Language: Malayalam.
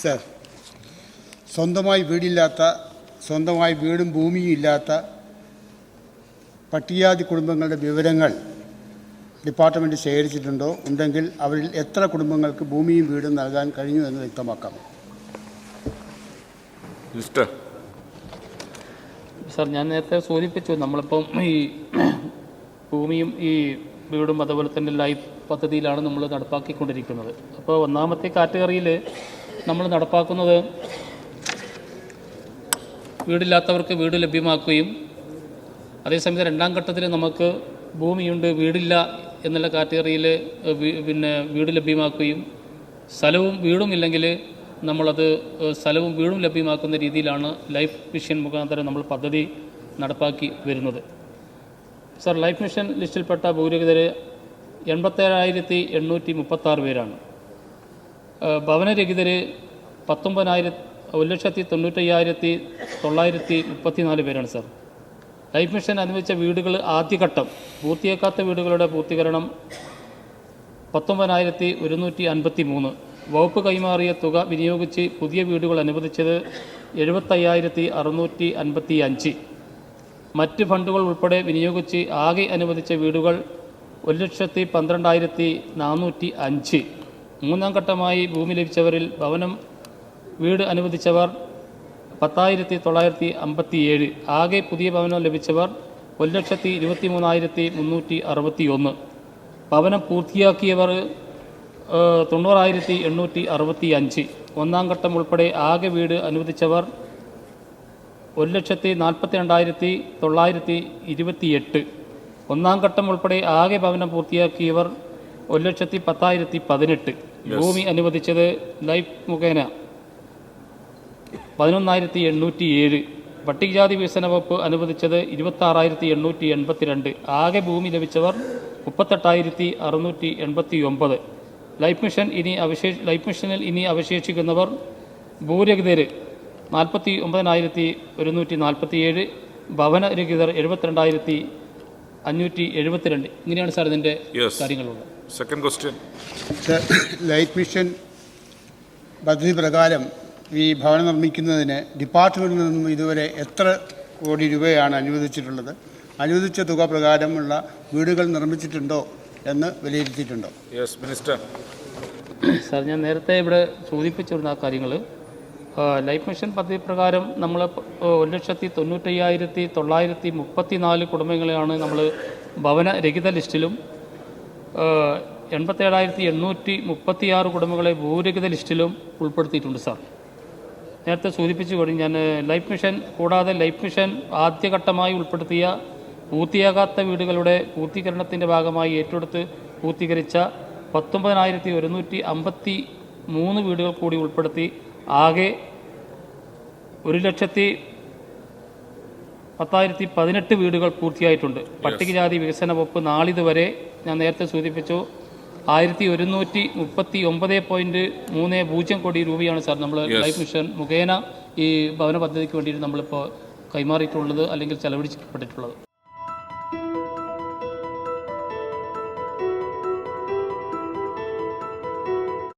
സർ സ്വന്തമായി വീടില്ലാത്ത സ്വന്തമായി വീടും ഭൂമിയും ഇല്ലാത്ത പട്ടികാതി കുടുംബങ്ങളുടെ വിവരങ്ങൾ ഡിപ്പാർട്ട്മെന്റ് ശേഖരിച്ചിട്ടുണ്ടോ? ഉണ്ടെങ്കിൽ അവരിൽ എത്ര കുടുംബങ്ങൾക്ക് ഭൂമിയും വീടും നൽകാൻ കഴിഞ്ഞു എന്ന് വ്യക്തമാക്കാം. മിസ്റ്റർ. സാർ ഞാൻ നേരത്തെ സൂചിപ്പിച്ചു നമ്മളിപ്പം ഈ ഭൂമിയും ഈ വീടും അതുപോലെ തന്നെ ലൈഫ് പദ്ധതിയിലാണ് നമ്മൾ നടപ്പാക്കിക്കൊണ്ടിരിക്കുന്നത്. അപ്പോൾ ഒന്നാമത്തെ കാറ്റഗറിയിൽ നമ്മൾ നടപ്പാക്കുന്നത് വീടില്ലാത്തവർക്ക് വീട് ലഭ്യമാക്കുകയും അതേസമയത്ത് രണ്ടാം ഘട്ടത്തിൽ നമുക്ക് ഭൂമിയുണ്ട് വീടില്ല എന്നുള്ള കാറ്റഗറിയിൽ പിന്നെ വീട് ലഭ്യമാക്കുകയും സ്ഥലവും വീടും ഇല്ലെങ്കിൽ നമ്മളത് സ്ഥലവും വീടും ലഭ്യമാക്കുന്ന രീതിയിലാണ് ലൈഫ് മിഷൻ മുഖാന്തരം നമ്മൾ പദ്ധതി നടപ്പാക്കി വരുന്നത്. സർ ലൈഫ് മിഷൻ ലിസ്റ്റിൽപ്പെട്ട ഭൂരഹിതർ എൺപത്തേഴായിരത്തി എണ്ണൂറ്റി മുപ്പത്താറ് പേരാണ്. ഏഹ്, പത്തൊമ്പതിനായിരം ഒരു ലക്ഷത്തി തൊണ്ണൂറ്റയ്യായിരത്തി തൊള്ളായിരത്തി മുപ്പത്തിനാല് പേരാണ് സർ. ലൈഫ് മിഷൻ അനുവദിച്ച വീടുകൾ ആദ്യഘട്ടം. പൂർത്തിയാക്കാത്ത വീടുകളുടെ പൂർത്തീകരണം പത്തൊമ്പതിനായിരത്തി ഒരുന്നൂറ്റി അൻപത്തി മൂന്ന് വകുപ്പ് കൈമാറിയ തുക വിനിയോഗിച്ച് പുതിയ വീടുകൾ അനുവദിച്ചത് എഴുപത്തയ്യായിരത്തി അറുന്നൂറ്റി അൻപത്തി അഞ്ച് മറ്റ് ഫണ്ടുകൾ ഉൾപ്പെടെ വിനിയോഗിച്ച് ആകെ അനുവദിച്ച വീടുകൾ ഒരു ലക്ഷത്തി പന്ത്രണ്ടായിരത്തി നാനൂറ്റി അഞ്ച്. മൂന്നാം ഘട്ടമായി ഭൂമി ലഭിച്ചവരിൽ ഭവനം വീട് അനുവദിച്ചവർ പത്തായിരത്തി തൊള്ളായിരത്തി അമ്പത്തി ഏഴ് ആകെ പുതിയ ഭവനം ലഭിച്ചവർ ഒരു ലക്ഷത്തി ഇരുപത്തി മൂന്നായിരത്തി മുന്നൂറ്റി അറുപത്തി ഒന്ന് ഭവനം പൂർത്തിയാക്കിയവർ തൊണ്ണൂറായിരത്തി എണ്ണൂറ്റി അറുപത്തി അഞ്ച് ഒന്നാം ഘട്ടം ഉൾപ്പെടെ ആകെ വീട് അനുവദിച്ചവർ ഒരു ലക്ഷത്തി നാൽപ്പത്തി രണ്ടായിരത്തി തൊള്ളായിരത്തി ഇരുപത്തി എട്ട് ഒന്നാം ഘട്ടം ഉൾപ്പെടെ ആകെ ഭവനം പൂർത്തിയാക്കിയവർ ഒരു ലക്ഷത്തി പത്തായിരത്തി പതിനെട്ട് ഭൂമി അനുവദിച്ചത് ലൈഫ് മുഖേന. പതിനൊന്നായിരത്തി എണ്ണൂറ്റി ഏഴ് പട്ടികജാതി വികസന വകുപ്പ് അനുവദിച്ചത് ഇരുപത്തി ആറായിരത്തി എണ്ണൂറ്റി എൺപത്തിരണ്ട് ആകെ ഭൂമി ലഭിച്ചവർ മുപ്പത്തെട്ടായിരത്തി അറുന്നൂറ്റി എൺപത്തി ഒമ്പത് ലൈഫ് മിഷൻ ഇനി അവശേഷ ലൈഫ് മിഷനിൽ ഇനി അവശേഷിക്കുന്നവർ ഭൂരഹിതർ നാൽപ്പത്തി ഒമ്പതിനായിരത്തി ഒരുന്നൂറ്റി നാൽപ്പത്തി ഏഴ് ഭവനരഹിതർ എഴുപത്തിരണ്ടായിരത്തി അഞ്ഞൂറ്റി എഴുപത്തിരണ്ട് ഇങ്ങനെയാണ് സാർ ഇതിന്റെ കാര്യങ്ങളുള്ളത്. Second question sir Life Mission പദ്ധതി പ്രകാരം ഈ ഭവനം നിർമ്മിക്കുന്നതിന് ഡിപ്പാർട്ട്മെന്റിൽ നിന്നും ഇതുവരെ എത്ര കോടി രൂപയാണ് അനുവദിച്ചിട്ടുള്ളത്? അനുവദിച്ച തുക പ്രകാരമുള്ള വീടുകൾ നിർമ്മിച്ചിട്ടുണ്ടോ എന്ന് വിലയിരുത്തിയിട്ടുണ്ടോ? യെസ് മിനിസ്റ്റർ സാർ ഞാൻ നേരത്തെ ഇവിടെ സൂചിപ്പിച്ചിരുന്ന ആ കാര്യങ്ങൾ ലൈഫ് മിഷൻ പദ്ധതി പ്രകാരം നമ്മൾ ഒരു ലക്ഷത്തി തൊണ്ണൂറ്റയ്യായിരത്തി തൊള്ളായിരത്തി മുപ്പത്തി നാല് കുടുംബങ്ങളെയാണ് നമ്മൾ ഭവനരഹിത ലിസ്റ്റിലും എൺപത്തേഴായിരത്തി എണ്ണൂറ്റി മുപ്പത്തിയാറ് കുടുംബങ്ങളെ ഭൂരഹിത ലിസ്റ്റിലും ഉൾപ്പെടുത്തിയിട്ടുണ്ട് സാർ. നേരത്തെ സൂചിപ്പിച്ചു കഴിഞ്ഞു ഞാൻ ലൈഫ് മിഷൻ കൂടാതെ ലൈഫ് മിഷൻ ആദ്യഘട്ടമായി ഉൾപ്പെടുത്തിയ പൂർത്തിയാകാത്ത വീടുകളുടെ പൂർത്തീകരണത്തിന്റെ ഭാഗമായി ഏറ്റെടുത്ത് പൂർത്തീകരിച്ച പത്തൊമ്പതിനായിരത്തി ഒരുന്നൂറ്റി അമ്പത്തി മൂന്ന് വീടുകൾ കൂടി ഉൾപ്പെടുത്തി ആകെ ഒരു ലക്ഷത്തി പത്തായിരത്തി പതിനെട്ട് വീടുകൾ പൂർത്തിയായിട്ടുണ്ട്. പട്ടികജാതി വികസന വകുപ്പ് നാളിതുവരെ ഞാൻ നേരത്തെ സൂചിപ്പിച്ചു ആയിരത്തി ഒരുന്നൂറ്റി മുപ്പത്തി ഒമ്പത് പോയിന്റ് മൂന്ന് പൂജ്യം കോടി രൂപയാണ് സാർ നമ്മൾ ലൈഫ് മിഷൻ മുഖേന ഈ ഭവന പദ്ധതിക്ക് വേണ്ടിയിട്ട് നമ്മളിപ്പോൾ കൈമാറിയിട്ടുള്ളത് അല്ലെങ്കിൽ ചെലവഴിക്കപ്പെട്ടിട്ടുള്ളത്